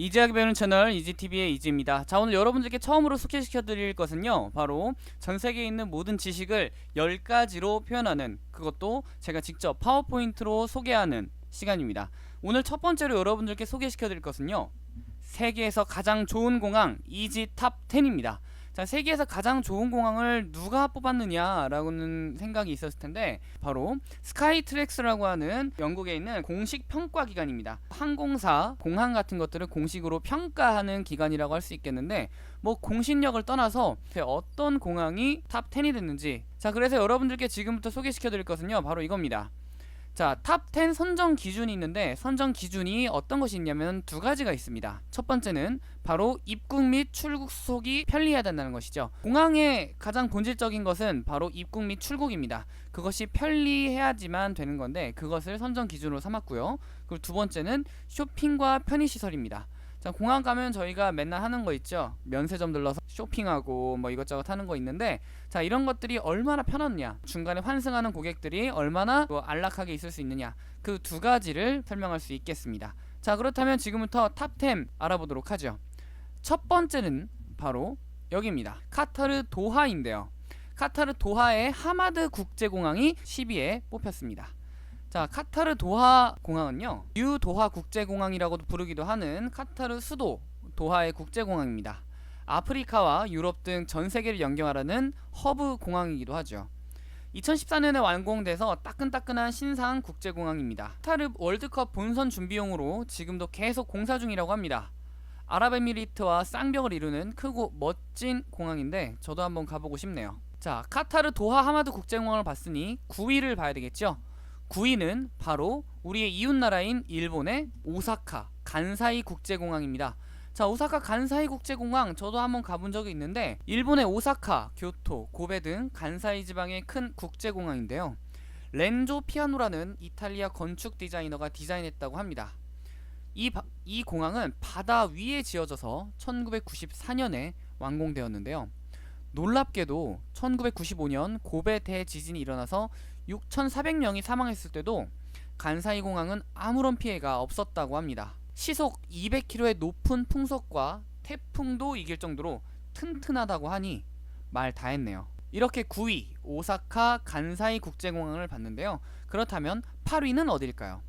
이지하게 배우는 채널 이지TV의 이지입니다. 자 오늘 여러분들께 처음으로 소개시켜 드릴 것은요. 바로 전 세계에 있는 모든 지식을 10가지로 표현하는 그것도 제가 직접 파워포인트로 소개하는 시간입니다. 오늘 첫 번째로 여러분들께 소개시켜 드릴 것은요. 세계에서 가장 좋은 공항 이지 탑 10입니다. 자, 세계에서 가장 좋은 공항을 누가 뽑았느냐라고는 생각이 있었을 텐데 바로 스카이트랙스라고 하는 영국에 있는 공식 평가 기관입니다. 항공사, 공항 같은 것들을 공식으로 평가하는 기관이라고 할 수 있겠는데 뭐 공신력을 떠나서 어떤 공항이 탑 10이 됐는지 자, 그래서 여러분들께 지금부터 소개시켜 드릴 것은요. 바로 이겁니다. 자, 탑 10 선정 기준이 있는데 선정 기준이 어떤 것이 있냐면 두 가지가 있습니다. 첫 번째는 바로 입국 및 출국 수속이 편리하다는 것이죠. 공항의 가장 본질적인 것은 바로 입국 및 출국입니다. 그것이 편리해야지만 되는 건데 그것을 선정 기준으로 삼았고요. 그리고 두 번째는 쇼핑과 편의 시설입니다. 자, 공항 가면 저희가 맨날 하는 거 있죠. 면세점 들러서 쇼핑하고 뭐 이것저것 하는 거 있는데 자, 이런 것들이 얼마나 편하냐. 중간에 환승하는 고객들이 얼마나 뭐 안락하게 있을 수 있느냐. 그 두 가지를 설명할 수 있겠습니다. 자, 그렇다면 지금부터 탑10 알아보도록 하죠. 첫 번째는 바로 여기입니다. 카타르 도하인데요. 카타르 도하의 하마드 국제공항이 10위에 뽑혔습니다. 자, 카타르 도하 공항은요. 뉴 도하 국제 공항이라고도 부르기도 하는 카타르 수도 도하의 국제 공항입니다. 아프리카와 유럽 등 전 세계를 연결하는 허브 공항이기도 하죠. 2014년에 완공돼서 따끈따끈한 신상 국제공항입니다. 카타르 월드컵 본선 준비용으로 지금도 계속 공사 중이라고 합니다. 아랍에미리트와 쌍벽을 이루는 크고 멋진 공항인데 저도 한번 가보고 싶네요. 자, 카타르 도하 하마드 국제공항을 봤으니 9위를 봐야 되겠죠? 9위는 바로 우리의 이웃 나라인 일본의 오사카 간사이 국제공항입니다. 자, 오사카 간사이 국제공항 저도 한번 가본 적이 있는데 일본의 오사카, 교토, 고베 등 간사이 지방의 큰 국제공항인데요. 렌조 피아노라는 이탈리아 건축 디자이너가 디자인했다고 합니다. 이, 바, 이 공항은 바다 위에 지어져서 1994년에 완공되었는데요. 놀랍게도 1995년 고베 대지진이 일어나서 6,400명이 사망했을 때도 간사이 공항은 아무런 피해가 없었다고 합니다. 시속 200km의 높은 풍속과 태풍도 이길 정도로 튼튼하다고 하니 말 다 했네요. 이렇게 9위 오사카 간사이 국제공항을 봤는데요. 그렇다면 8위는 어딜까요?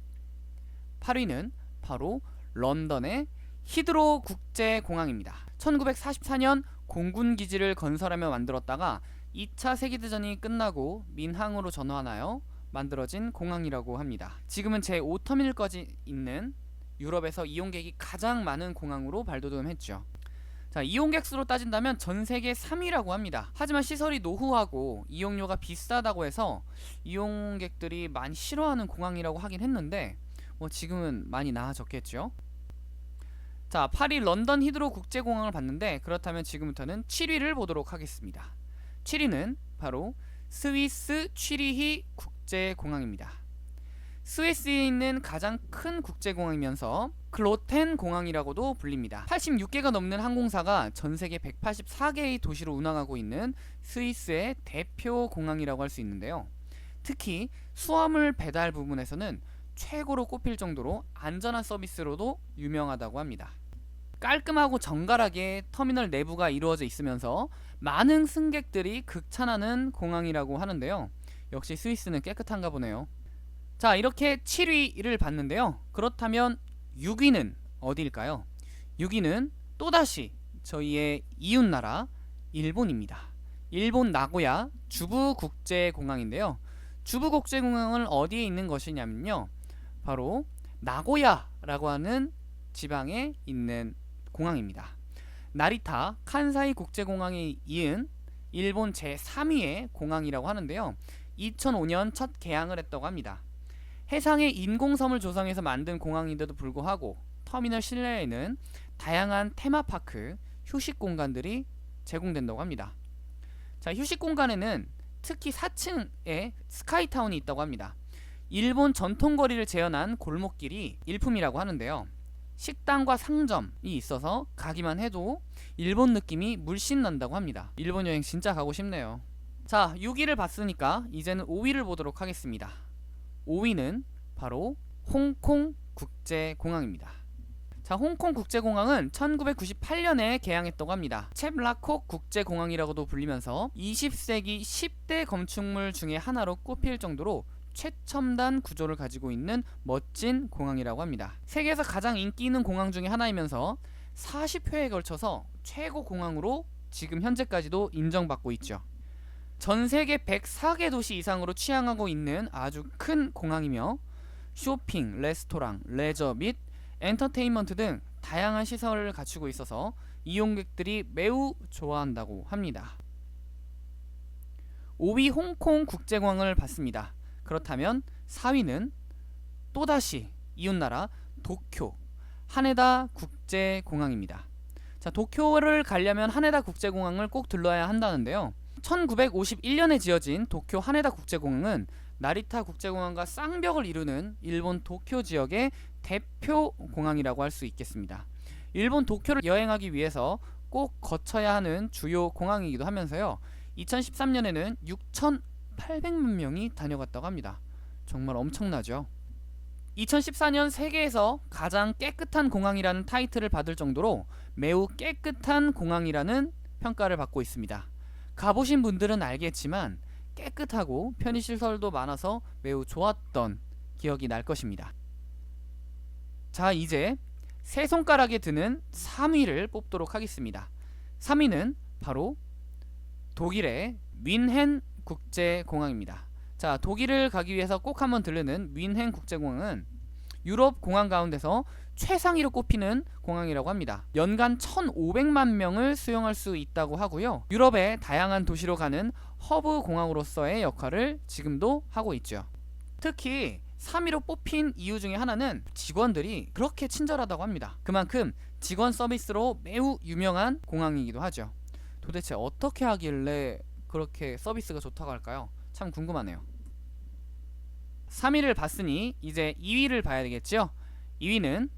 8위는 바로 런던의 히드로 국제공항입니다. 1944년 공군 기지를 건설하며 만들었다가 2차 세계대전이 끝나고 민항으로 전환하여 만들어진 공항이라고 합니다. 지금은 제5터미널까지 있는 유럽에서 이용객이 가장 많은 공항으로 발돋움했죠. 자, 이용객 수로 따진다면 전 세계 3위라고 합니다. 하지만 시설이 노후하고 이용료가 비싸다고 해서 이용객들이 많이 싫어하는 공항이라고 하긴 했는데 뭐 지금은 많이 나아졌겠죠. 자, 8위 런던 히드로 국제공항을 봤는데 그렇다면 지금부터는 7위를 보도록 하겠습니다. 7위는 바로 스위스 취리히 국제공항입니다. 스위스에 있는 가장 큰 국제공항이면서 클로텐 공항이라고도 불립니다. 86개가 넘는 항공사가 전 세계 184개의 도시로 운항하고 있는 스위스의 대표 공항이라고 할 수 있는데요. 특히 수화물 배달 부분에서는 최고로 꼽힐 정도로 안전한 서비스로도 유명하다고 합니다. 깔끔하고 정갈하게 터미널 내부가 이루어져 있으면서 많은 승객들이 극찬하는 공항이라고 하는데요. 역시 스위스는 깨끗한가 보네요. 자, 이렇게 7위를 봤는데요. 그렇다면 6위는 어디일까요? 6위는 또다시 저희의 이웃 나라 일본입니다. 일본 나고야 주부 국제공항인데요. 주부 국제공항은 어디에 있는 것이냐면요. 바로 나고야라고 하는 지방에 있는 공항입니다. 나리타 칸사이 국제공항에 이은 일본 제3위의 공항이라고 하는데요. 2005년 첫 개항을 했다고 합니다. 해상에 인공섬을 조성해서 만든 공항인데도 불구하고 터미널 실내에는 다양한 테마파크, 휴식 공간들이 제공된다고 합니다. 자, 휴식 공간에는 특히 4층에 스카이타운이 있다고 합니다. 일본 전통거리를 재현한 골목길이 일품이라고 하는데요. 식당과 상점이 있어서 가기만 해도 일본 느낌이 물씬 난다고 합니다. 일본 여행 진짜 가고 싶네요. 자, 6위를 봤으니까 이제는 5위를 보도록 하겠습니다. 5위는 바로 홍콩 국제공항입니다. 자, 홍콩 국제공항은 1998년에 개항했다고 합니다. 챕라콕 국제공항이라고도 불리면서 20세기 10대 건축물 중에 하나로 꼽힐 정도로 최첨단 구조를 가지고 있는 멋진 공항이라고 합니다. 세계에서 가장 인기 있는 공항 중에 하나이면서 40회에 걸쳐서 최고 공항으로 지금 현재까지도 인정받고 있죠. 전 세계 104개 도시 이상으로 취항하고 있는 아주 큰 공항이며 쇼핑, 레스토랑, 레저 및 엔터테인먼트 등 다양한 시설을 갖추고 있어서 이용객들이 매우 좋아한다고 합니다. 5위 홍콩 국제공항을 봤습니다. 그렇다면 4위는 또다시 이웃나라 도쿄 하네다 국제공항입니다. 자, 도쿄를 가려면 하네다 국제공항을 꼭 들러야 한다는데요. 1951년에 지어진 도쿄 하네다 국제공항은 나리타 국제공항과 쌍벽을 이루는 일본 도쿄 지역의 대표 공항이라고 할 수 있겠습니다. 일본 도쿄를 여행하기 위해서 꼭 거쳐야 하는 주요 공항이기도 하면서요. 2013년에는 6,800만 명이 다녀갔다고 합니다. 정말 엄청나죠. 2014년 세계에서 가장 깨끗한 공항이라는 타이틀을 받을 정도로 매우 깨끗한 공항이라는 평가를 받고 있습니다. 가보신 분들은 알겠지만 깨끗하고 편의시설도 많아서 매우 좋았던 기억이 날 것입니다. 자, 이제 세 손가락에 드는 3위를 뽑도록 하겠습니다. 3위는 바로 독일의 윈헨 국제공항입니다. 자, 독일을 가기 위해서 꼭 한번 들르는 윈헨 국제공항은 유럽 공항 가운데서 최상위로 꼽히는 공항이라고 합니다. 연간 1,500만 명을 수용할 수 있다고 하고요. 유럽의 다양한 도시로 가는 허브 공항으로서의 역할을 지금도 하고 있죠. 특히 3위로 뽑힌 이유 중에 하나는 직원들이 그렇게 친절하다고 합니다. 그만큼 직원 서비스로 매우 유명한 공항이기도 하죠. 도대체 어떻게 하길래 그렇게 서비스가 좋다고 할까요? 참 궁금하네요. 3위를 봤으니 이제 2위를 봐야 되겠죠? 2위는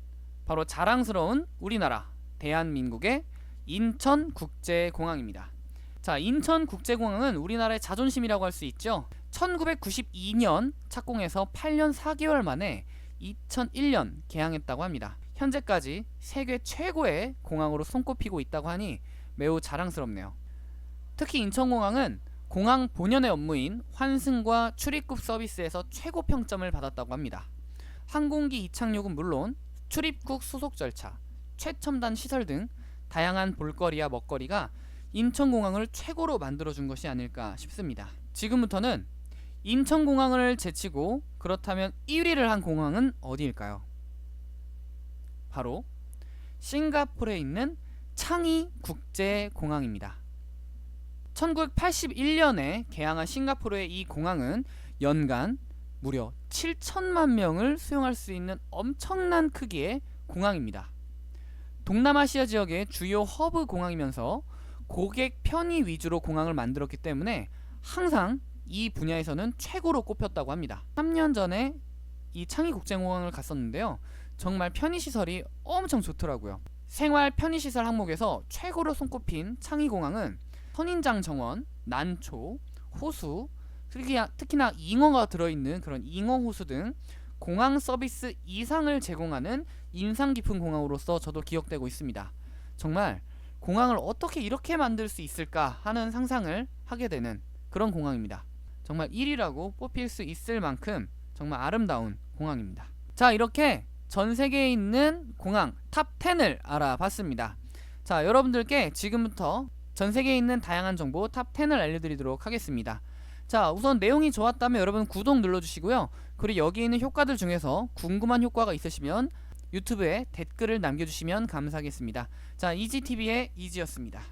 바로 자랑스러운 우리나라 대한민국의 인천국제공항입니다. 자, 인천국제공항은 우리나라의 자존심이라고 할 수 있죠. 1992년 착공해서 8년 4개월 만에 2001년 개항했다고 합니다. 현재까지 세계 최고의 공항으로 손꼽히고 있다고 하니 매우 자랑스럽네요. 특히 인천공항은 공항 본연의 업무인 환승과 출입국 서비스에서 최고 평점을 받았다고 합니다. 항공기 이착륙은 물론 출입국 수속 절차, 최첨단 시설 등 다양한 볼거리와 먹거리가 인천공항을 최고로 만들어준 것이 아닐까 싶습니다. 지금부터는 인천공항을 제치고 그렇다면 1위를 한 공항은 어디일까요? 바로 싱가포르에 있는 창이 국제공항입니다. 1981년에 개항한 싱가포르의 이 공항은 연간 무려 7천만 명을 수용할 수 있는 엄청난 크기의 공항입니다. 동남아시아 지역의 주요 허브 공항이면서 고객 편의 위주로 공항을 만들었기 때문에 항상 이 분야에서는 최고로 꼽혔다고 합니다. 3년 전에 이 창의 국제공항을 갔었는데요. 정말 편의시설이 엄청 좋더라고요. 생활 편의시설 항목에서 최고로 손꼽힌 창의공항은 선인장 정원, 난초, 호수, 특히나, 잉어가 들어있는 그런 잉어 호수 등 공항 서비스 이상을 제공하는 인상 깊은 공항으로서 저도 기억되고 있습니다. 정말 공항을 어떻게 이렇게 만들 수 있을까 하는 상상을 하게 되는 그런 공항입니다. 정말 1위라고 뽑힐 수 있을 만큼 정말 아름다운 공항입니다. 자, 이렇게 전 세계에 있는 공항 탑 10을 알아봤습니다. 자, 여러분들께 지금부터 전 세계에 있는 다양한 정보 탑 10을 알려드리도록 하겠습니다. 자, 우선 내용이 좋았다면 여러분 구독 눌러주시고요. 그리고 여기 있는 효과들 중에서 궁금한 효과가 있으시면 유튜브에 댓글을 남겨주시면 감사하겠습니다. 자, 이지TV의 이지였습니다.